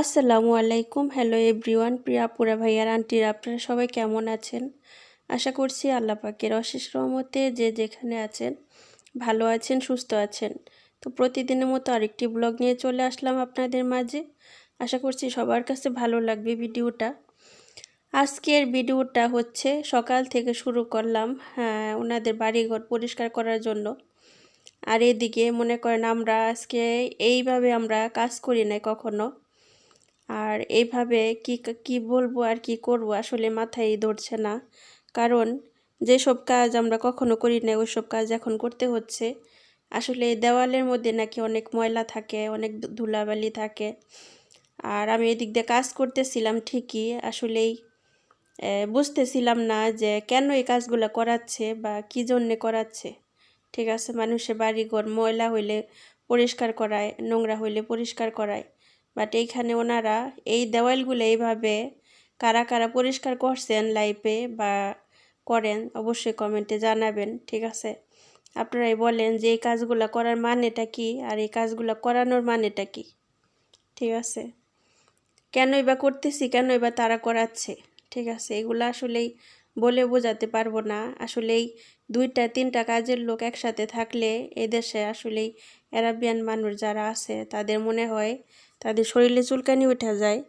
আসসালামু আলাইকুম। Hello everyone প্রিয়া পুরা ভাইয়ার, আন্টির, আপনারা সবাই কেমন আছেন? আশা করছি আল্লাহ পাকের অশেষ রহমতে যে যেখানে আছেন, ভালো আছেন, সুস্থ আছেন। তো প্রতিদিনের মতো আরেকটি ব্লগ নিয়ে চলে আসলাম আপনাদের মাঝে। আশা করছি সবার কাছে ভালো লাগবে ভিডিওটা। আজকের ভিডিওটা হচ্ছে, সকাল থেকে শুরু করলাম হ্যাঁ ওনাদের বাড়িঘর পরিষ্কার করার জন্য। আর এদিকে মনে করেন আমরা আজকে এইভাবে আমরা কাজ করি নাই কখনো। আর এইভাবে কি কি বলব আর কি করব আসলে মাথায় ধরছে না। কারণ যেসব কাজ আমরা কখনো করি না ওইসব কাজ এখন করতে হচ্ছে। আসলে দেওয়ালের মধ্যে নাকি অনেক ময়লা থাকে, অনেক ধুলাবালি থাকে। আর আমি এদিক দিয়ে কাজ করতেছিলাম ঠিকই, আসলেই বুঝতেছিলাম না যে কেন এই কাজগুলো করাচ্ছে বা কী জন্যে করাচ্ছে। ঠিক আছে, মানুষের বাড়িঘর ময়লা হইলে পরিষ্কার করায়, নোংরা হইলে পরিষ্কার করায়। বাট এইখানে ওনারা এই দেওয়ালগুলো এইভাবে কারা কারা পরিষ্কার করছেন লাইফে বা করেন, অবশ্যই কমেন্টে জানাবেন, ঠিক আছে? আপনারাই বলেন যে এই কাজগুলো করার মানেটা কি আর এই কাজগুলো করানোর মানেটা কি, ঠিক আছে? কেনই বা করতেছি, কেনই বা তারা করাচ্ছে, ঠিক আছে? এগুলো আসলেই বলে বোঝাতে পারব না। আসলেই দুইটা, তিনটা কাজের লোক একসাথে থাকলে এদেশে আসলেই অ্যারাবিয়ান মানুষ যারা আছে, তাদের মনে হয় তাদের শরীরে চুলকানি উঠে যায়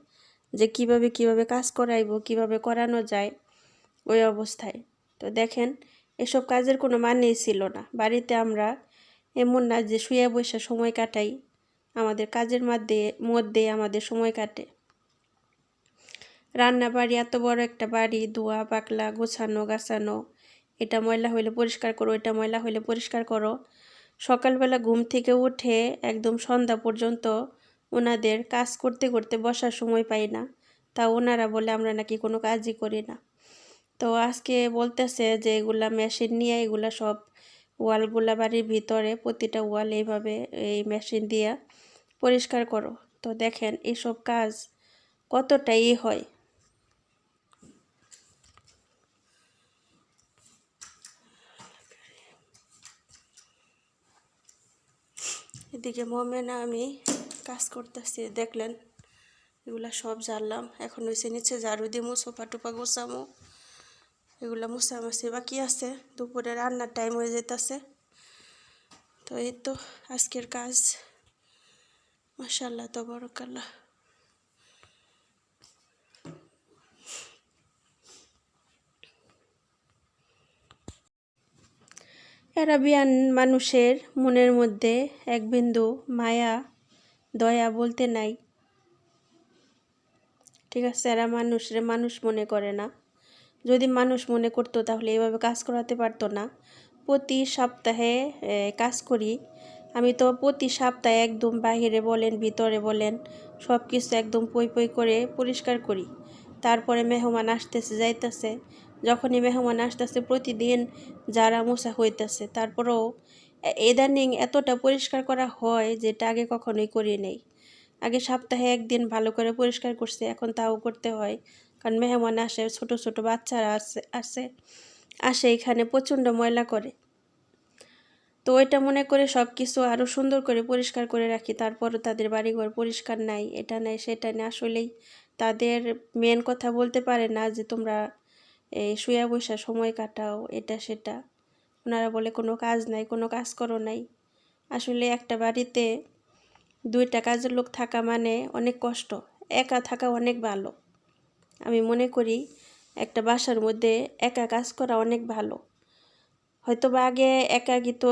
যে কীভাবে কীভাবে কাজ করাইব, কীভাবে করানো যায় ওই অবস্থায়। তো দেখেন, এসব কাজের কোনো মানেই ছিল না। বাড়িতে আমরা এমন না যে শুয়ে বসে সময় কাটাই, আমাদের কাজের মধ্যে মধ্যে আমাদের সময় কাটে। রান্না বাড়ি এত বড় একটা বাড়ি, ধোয়া, পাকলা, গোছানো, গাছানো এটা ময়লা হইলে পরিষ্কার করো, এটা ময়লা হইলে পরিষ্কার করো। সকালবেলা ঘুম থেকে উঠে একদম সন্ধ্যা পর্যন্ত ওনাদের কাজ করতে করতে বসার সময় পাই না। তা ওনারা বলে, আমরা নাকি কোনো কাজই করি না। তো আজকে বলতেছে যে, এগুলা মেশিন নিয়ে, এগুলা সব ওয়ালগুলা বাড়ির ভিতরে, প্রতিটা ওয়াল এইভাবে এই মেশিন দিয়ে পরিষ্কার করো। তো দেখেন এইসব কাজ কতটাই হয়। এদিকে মোমেনা আমি কাজ করতেছি, দেখলেন? এগুলা সব জানলাম। এখন হয়েছে নিচে ঝাড়ু দিমু, সোফা টোপা গোছামো। এগুলা মুছামাছি বাকি আছে। দুপুরে রান্নার টাইম হয়ে যেতেছে তো এই তো আজকের কাজ। মাসাল্লাহ তো বড়কাল্লা অ্যারাবিয়ান মানুষের মনের মধ্যে এক বিন্দু মায়া, দয়া বলতে নাই। ঠিক আছে, এরা মানুষরে মানুষ মনে করে না। যদি মানুষ মনে করতো, তাহলে এভাবে কাজ করাতে পারতো না। প্রতি সপ্তাহে কাজ করি। আমি তো প্রতি সপ্তাহে একদম বাহিরে বলেন, ভিতরে বলেন সব কিছু একদম পই পই করে পরিষ্কার করি। তারপরে মেহমান আসতেছে, যাইতেছে। যখনই মেহমান আসতেছে, প্রতিদিন যারা মশা হইতেছে, তারপরেও ইদানিং এতটা পরিষ্কার করা হয় যেটা আগে কখনোই করি নেই। আগে সপ্তাহে একদিন ভালো করে পরিষ্কার করছে, এখন তাও করতে হয়। কারণ মেহমান আসে, ছোট ছোট বাচ্চারা আসে আসে আসে এখানে প্রচণ্ড ময়লা করে। তো ওইটা মনে করে সব কিছু আরও সুন্দর করে পরিষ্কার করে রাখি, তারপরও তাদের বাড়িঘর পরিষ্কার নাই, এটা নাই, সেটা নেই। আসলেই তাদের মেন কথা বলতে পারে না যে তোমরা এই শুয়া বসা সময় কাটাও, এটা সেটা। ওনারা বলে, কোনো কাজ নাই, কোনো কাজ করো নাই। আসলে একটা বাড়িতে দুইটা কাজের লোক থাকা মানে অনেক কষ্ট, একা থাকা অনেক ভালো। আমি মনে করি একটা বাসার মধ্যে একা কাজ করা অনেক ভালো। হয়তো বা আগে একাকিত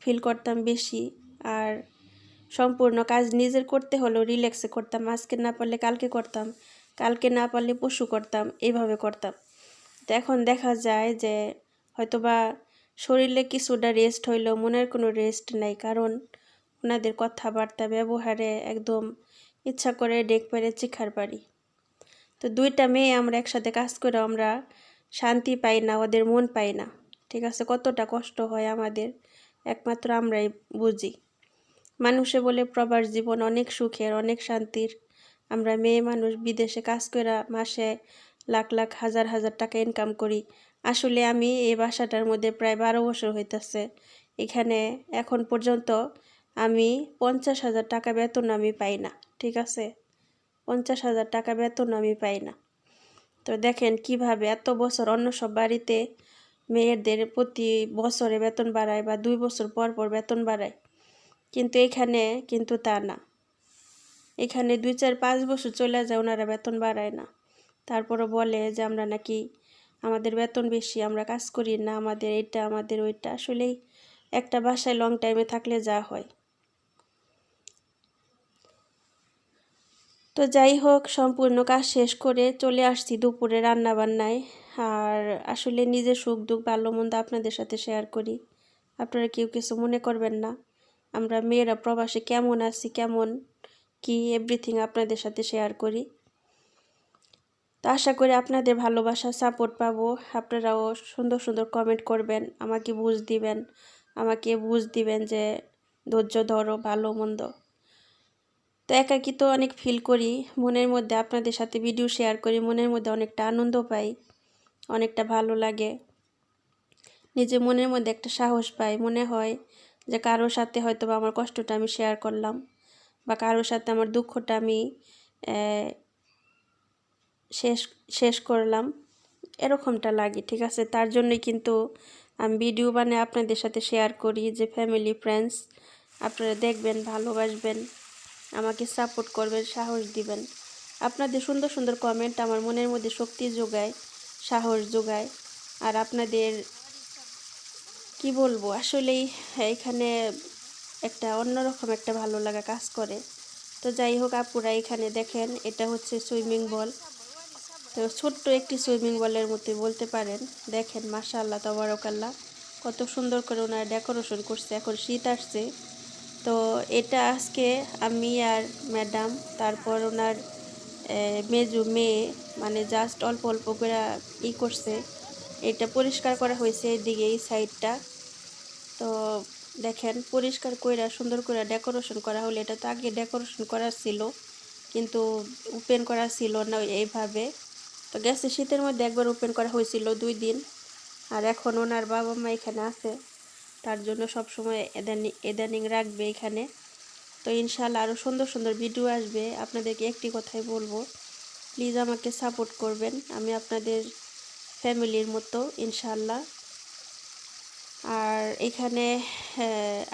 ফিল করতাম বেশি, আর সম্পূর্ণ কাজ নিজের করতে হলেও রিল্যাক্সে করতাম, আজকে না পারলে কালকে করতাম, কালকে না পারলে পশু করতাম এইভাবে করতাম। তো এখন দেখা যায় যে হয়তোবা শরীরে কিছুটা রেস্ট হইলেও মনের কোনো রেস্ট নাই। কারণ ওনাদের কথাবার্তা, ব্যবহারে একদম ইচ্ছা করে ডেক পেরে চিখার পারি তো দুইটা মেয়ে আমরা একসাথে কাজ করে আমরা শান্তি পাই না, ওদের মন পাই না। ঠিক আছে, কতটা কষ্ট হয় আমাদের, একমাত্র আমরাই বুঝি। মানুষে বলে প্রবাস জীবন অনেক সুখের, অনেক শান্তির। আমরা মেয়ে মানুষ বিদেশে কাজ করে মাসে লাখ লাখ হাজার হাজার টাকা ইনকাম করি। আসলে আমি এই বাসাটার মধ্যে প্রায় বারো বছর হইতেছে। এখানে এখন পর্যন্ত আমি পঞ্চাশ হাজার টাকা বেতন আমি পাই না, ঠিক আছে? পঞ্চাশ হাজার টাকা বেতন আমি পাই না। তো দেখেন কীভাবে এত বছর অন্য সব বাড়িতে মেয়েদের প্রতি বছরে বেতন বাড়ায় বা দুই বছর পর পর বেতন বাড়ায়, কিন্তু এখানে কিন্তু তা না। এখানে দুই চার পাঁচ বছর চলে যায়, ওনারা বেতন বাড়ায় না। তারপরও বলে যে আমরা নাকি আমাদের বেতন বেশি, আমরা কাজ করি না, আমাদের এটা, আমাদের ওইটা। আসলেই একটা বাসায় লং টাইমে থাকলে যা হয়। তো যাই হোক, সম্পূর্ণ কাজ শেষ করে চলে আসছি দুপুরে রান্না বান্নায় আর আসলে নিজের সুখ দুঃখ, ভালো মন্দ আপনাদের সাথে শেয়ার করি। আপনারা কেউ কিছু মনে করবেন না। আমরা মেয়েরা প্রবাসে কেমন আছি, কেমন কি এভরিথিং আপনাদের সাথে শেয়ার করি। তো আশা করি আপনাদের ভালোবাসা সাপোর্ট পাবো। আপনারাও সুন্দর সুন্দর কমেন্ট করবেন, আমাকে বুঝ দিবেন, আমাকে বুঝ দিবেন যে ধৈর্য ধরো, ভালো, মন্দ। তো একাকি তো অনেক ফিল করি, মনের মধ্যে আপনাদের সাথে ভিডিও শেয়ার করি, মনের মধ্যে অনেকটা আনন্দ পাই, অনেকটা ভালো লাগে। নিজে মনের মধ্যে একটা সাহস পাই, মনে হয় যে কারোর সাথে হয়তো বা আমার কষ্টটা আমি শেয়ার করলাম, বা কারোর সাথে আমার দুঃখটা আমি শেষ শেষ করলাম। এরকমটা লাগে, ঠিক আছে? তার জন্যই কিন্তু আমি ভিডিও বানিয়ে আপনাদের সাথে শেয়ার করি যে ফ্যামিলি ফ্রেন্ডস আপনারা দেখবেন, ভালোবাসবেন, আমাকে সাপোর্ট করবেন, সাহস দিবেন। আপনাদের সুন্দর সুন্দর কমেন্ট আমার মনের মধ্যে শক্তি যোগায়, সাহস যোগায়। আর আপনাদের, কি বলব? আসলেই এখানে একটা অন্যরকম একটা ভালো লাগা কাজ করে। তো যাই হোক, আপুরা এখানে দেখেন, এটা হচ্ছে সুইমিং বল তো ছোট্ট একটি সুইমিং বলের মতোই বলতে পারেন, দেখেন মাশাল্লাহ তবরকাল্লা কত সুন্দর করে ওনারা ডেকোরেশন করছে, এখন শীত আসছে। তো এটা আজকে আমি আর ম্যাডাম, তারপর ওনার মেজু মেয়ে মানে জাস্ট অল্প অল্প করে ই করছে। এটা পরিষ্কার করা হয়েছে এদিকে, এই সাইডটা। তো দেখেন, পরিষ্কার কইরা সুন্দর করে ডেকোরেশন করা হলে। এটা তো আগে ডেকোরেশন করা ছিল, কিন্তু ওপেন করা ছিল না এইভাবে। তো গ্যাসে শীতের মধ্যে একবার ওপেন করা হয়েছিল দুই দিন। আর এখন ওনার বাবা মা এখানে আছে। তার জন্য সব সময় এদানি, এদানিং রাখবে এখানে। তো ইনশাল্লাহ আরও সুন্দর সুন্দর ভিডিও আসবে। আপনাদেরকে একটি কথাই বলব, প্লিজ আমাকে সাপোর্ট করবেন। আমি আপনাদের ফ্যামিলির মতো ইনশাল্লাহ আর এখানে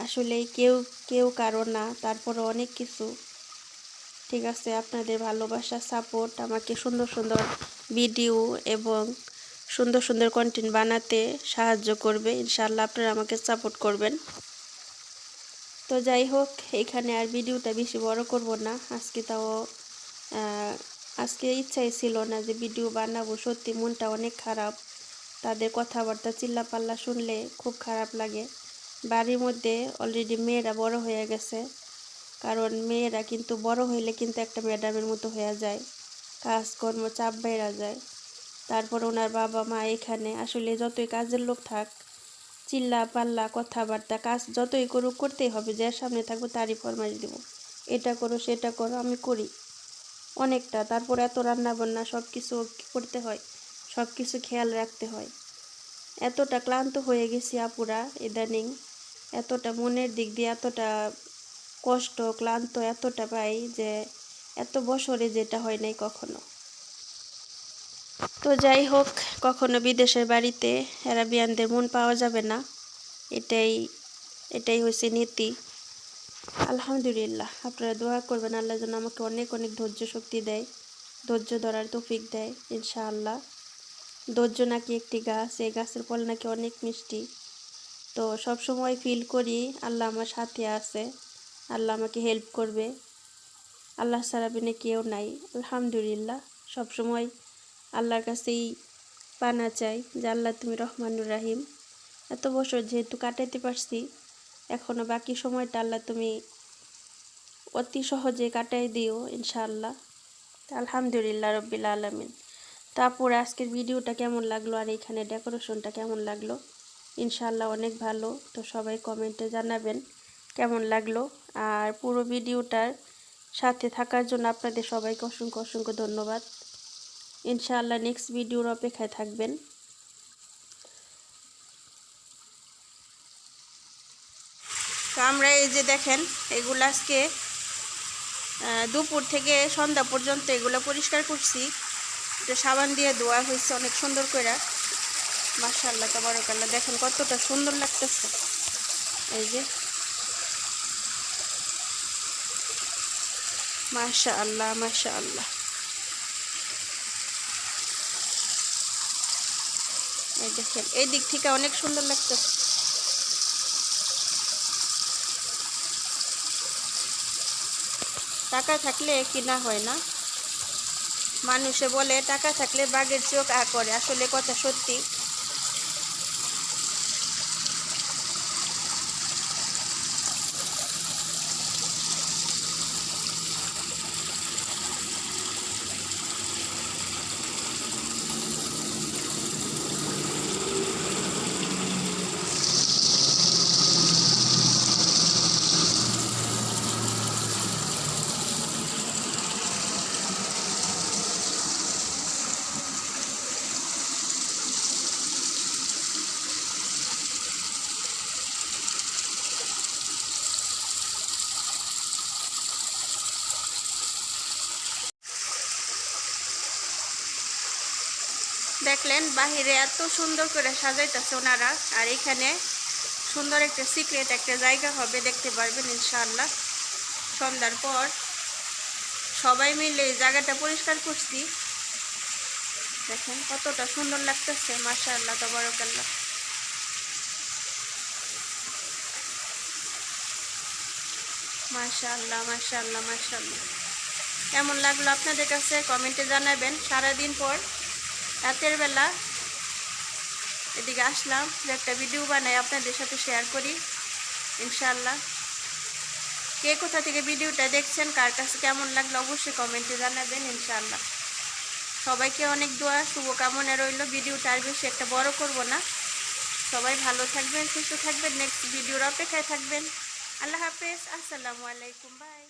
আসলে কেউ কেউ কারও না তারপরে অনেক কিছু। ঠিক আছে, আপনাদের ভালোবাসা, সাপোর্ট, আমাকে সুন্দর সুন্দর ভিডিও এবং সুন্দর সুন্দর কন্টেন্ট বানাতে সাহায্য করবে। ইনশাল্লাহ আপনারা আমাকে সাপোর্ট করবেন। তো যাই হোক, এখানে আর ভিডিওটা বেশি বড় করব না। আজকে তাও আজকে ইচ্ছাই ছিল না যে ভিডিও বানাবো। সত্যি মনটা অনেক খারাপ। তাদের কথাবার্তা চিল্লাপাল্লা শুনলে খুব খারাপ লাগে। বাড়ির মধ্যে অলরেডি মেয়েরা বড় হয়ে গেছে। কারণ মেয়েরা কিন্তু বড় হইলে কিন্তু একটা ম্যাডামের মতো হয়ে যায়। কাজকর্ম চাপ বেড়া যায়। তারপর ওনার বাবা মা এখানে। আসলে যতই কাজের লোক থাক, চিল্লা পাল্লা কথাবার্তা, কাজ যতই করুক, করতেই হবে। যার সামনে থাকব তারই ফরমাইশ দেবো। এটা করো, সেটা করো, আমি করি। অনেকটা। তারপর এত রান্না বান্না সব কিছু করতে হয়। সব কিছু খেয়াল রাখতে হয়। এতটা ক্লান্ত হয়ে গেছি আপুরা ইদানিং। এতটা মনের দিক দিয়ে এতটা কষ্ট, ক্লান্ত এতটা পাই যে এত বছরে যেটা হয় নাই কখনো। তো যাই হোক, কখনো বিদেশের বাড়িতে অ্যারাবিয়ানদের মন পাওয়া যাবে না। এটাই এটাই হয়েছে নীতি। আলহামদুলিল্লাহ, আপনারা দোয়া করবেন, আল্লাহ যেন আমাকে অনেক অনেক ধৈর্য শক্তি দেয়, ধৈর্য ধরার তৌফিক দেয়, ইনশাআল্লাহ। ধৈর্য নাকি একটি গাছ, এই গাছের ফল নাকি অনেক মিষ্টি। তো সব সময় ফিল করি, আল্লাহ আমার সাথে আছে, আল্লাহ আমাকে হেল্প করবে। আল্লাহ সারা বিনে কেউ নাই। আলহামদুলিল্লাহ, সবসময় আল্লাহর কাছেই পানা চাই যে আল্লাহ তুমি রহমানুর রাহিম। এত বছর যেহেতু কাটাইতে পারছি এখনও বাকি সময়টা আল্লাহ তুমি অতি সহজে কাটাই দিও ইনশাআল্লাহ। আলহামদুলিল্লাহ রব্বিল আলমিন। তারপর আজকের ভিডিওটা কেমন লাগল আর এখানে ডেকোরেশনটা কেমন লাগল? ইনশাআল্লাহ অনেক ভালো। তো সবাই কমেন্টে জানাবেন কেমন লাগল। আর পুরো ভিডিওটার সাথে থাকার জন্য আপনাদের সবাইকে অসংখ্য অসংখ্য ধন্যবাদ। ইনশাআল্লাহ নেক্সট ভিডিওর অপেক্ষায় থাকবেন। তো আমরা এই যে দেখেন, এগুলো আজকে দুপুর থেকে সন্ধ্যা পর্যন্ত এগুলো পরিষ্কার করছি। এটা সাবান দিয়ে ধোয়া হয়েছে অনেক সুন্দর করে মাশাল্লাহ তাবারকাল্লাহ, দেখেন কতটা সুন্দর লাগতেছে। এই যে মাশা আল্লাহ এই দেখেন, এই দিক থেকে অনেক সুন্দর লাগতেছে। টাকা থাকলে কিনা হয় না? মানুষে বলে, টাকা থাকলে বাঘের চোখ আ করে। আসলে কথা সত্যি। দেখলেন, বাহিরে এত সুন্দর করে সাজাইতেছে ওনারা। আর এখানে সুন্দর একটা সিক্রেট একটা জায়গা হবে, দেখতে পারবেন ইনশাআল্লাহ। সন্ধ্যার পর সবাই মিলে এই জায়গাটা পরিষ্কার করছি। দেখেন কতটা সুন্দর লাগতেছে, মাশাআল্লাহ, তবরকাল্লাহ। মাশাআল্লাহ মাশাআল্লাহ মাশাআল্লাহ। কেমন লাগল আপনাদের কাছে? কমেন্টে জানাবেন। সারাদিন পর রাতের বেলা এদিকে আসলাম, যে একটা ভিডিও বানাই, আপনাদের সাথে শেয়ার করি ইনশাল্লাহ কে কোথা থেকে ভিডিওটা দেখছেন, কার কাছে কেমন লাগল, অবশ্যই কমেন্টে জানাবেন ইনশাল্লাহ সবাইকে অনেক দোয়া, শুভকামনা রইল। ভিডিওটা আর বেশি একটা বড় করব না। সবাই ভালো থাকবেন, সুস্থ থাকবেন। নেক্সট ভিডিওর অপেক্ষায় থাকবেন। আল্লাহ হাফেজ, আসসালামু আলাইকুম বাই